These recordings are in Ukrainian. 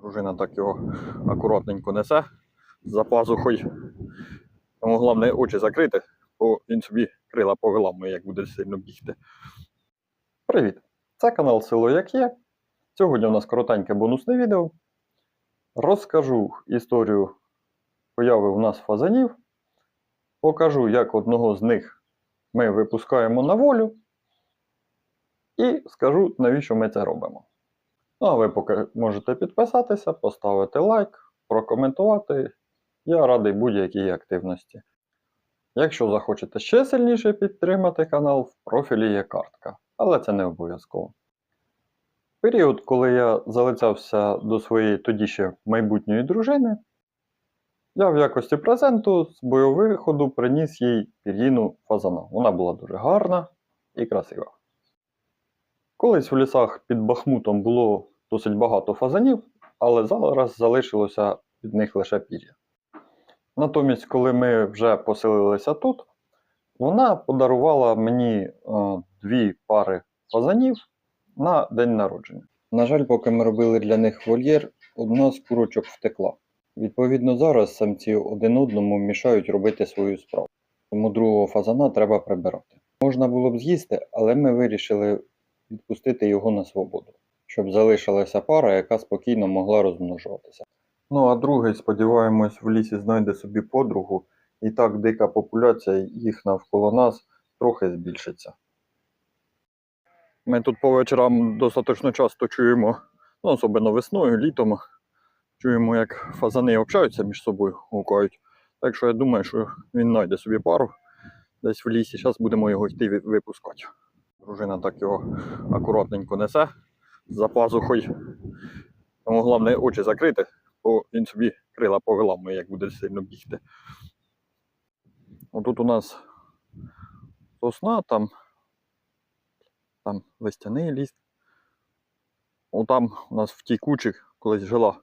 Дружина так його акуратненько несе за пазухою. Тому головне очі закрити, бо він собі крила повиламує, як буде сильно бігти. Привіт! Це канал Село Як Є. Сьогодні у нас коротеньке бонусне відео. Розкажу історію появи у нас фазанів. Покажу, як одного з них ми випускаємо на волю. І скажу, навіщо ми це робимо. Ну, а ви поки можете підписатися, поставити лайк, прокоментувати. Я радий будь-якій активності. Якщо захочете ще сильніше підтримати канал, в профілі є картка, але це не обов'язково. Період, коли я залицявся до своєї тоді ще майбутньої дружини, я в якості презенту з бойовиходу приніс їй пір'їну фазана. Вона була дуже гарна і красива. Колись в лісах під Бахмутом було досить багато фазанів, але зараз залишилося від них лише пір'я. Натомість, коли ми вже поселилися тут, вона подарувала мені е, дві пари фазанів на день народження. На жаль, поки ми робили для них вольєр, одна з курочок втекла. Відповідно, зараз самці один одному мішають робити свою справу. Тому другого фазана треба прибирати. Можна було б з'їсти, але ми вирішили відпустити його на свободу, щоб залишилася пара, яка спокійно могла розмножуватися. Ну а другий, сподіваємось, в лісі знайде собі подругу, і так дика популяція їх навколо нас трохи збільшиться. Ми тут по вечорам достатньо часто чуємо, ну, особливо весною, літом, чуємо, як фазани общаються між собою, гукають. Так що я думаю, що він знайде собі пару десь в лісі. Зараз будемо його йти випускати. Дружина так його акуратненько несе за пазухою. Тому головне очі закрити, бо він собі крила повиламує, як буде сильно бігти. Отут у нас сосна, там, там листяний ліс. Отам у нас в тій кучі колись жила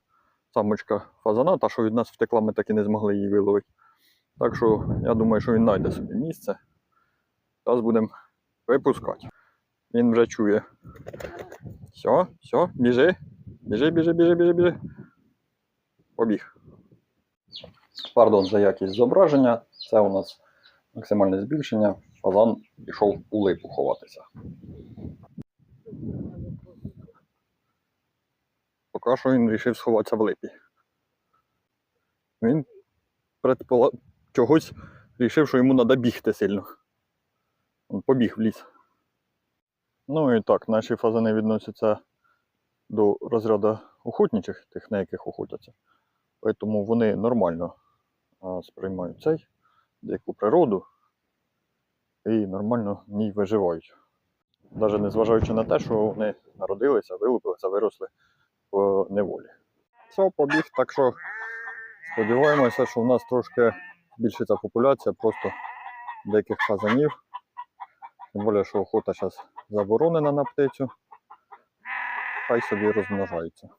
самочка фазана, та що від нас втекла, ми так і не змогли її виловити. Так що я думаю, що він знайде собі місце. Зараз будемо випускати. Він вже чує. Все, все, біжи. Біжи, біжи, біжи, біжи, біжи. Побіг. Пардон за якість зображення. Це у нас максимальне збільшення. Фазан пішов у липу ховатися. Поки що він вирішив сховатися в липі. Він предпола... чогось вирішив, що йому треба бігти сильно. Він побіг в ліс. Ну і так, наші фазани відносяться до розряду охотничих, тих, на яких охотяться. Тому вони нормально сприймають цей дику природу і нормально в ній виживають. Навіть незважаючи на те, що вони народилися, вилупилися, виросли в неволі. Все, побіг, так що сподіваємося, що в нас трошки збільшиться популяція просто диких фазанів. Тим більше, що охота зараз заборонена на птицю. Хай собі розмножаються.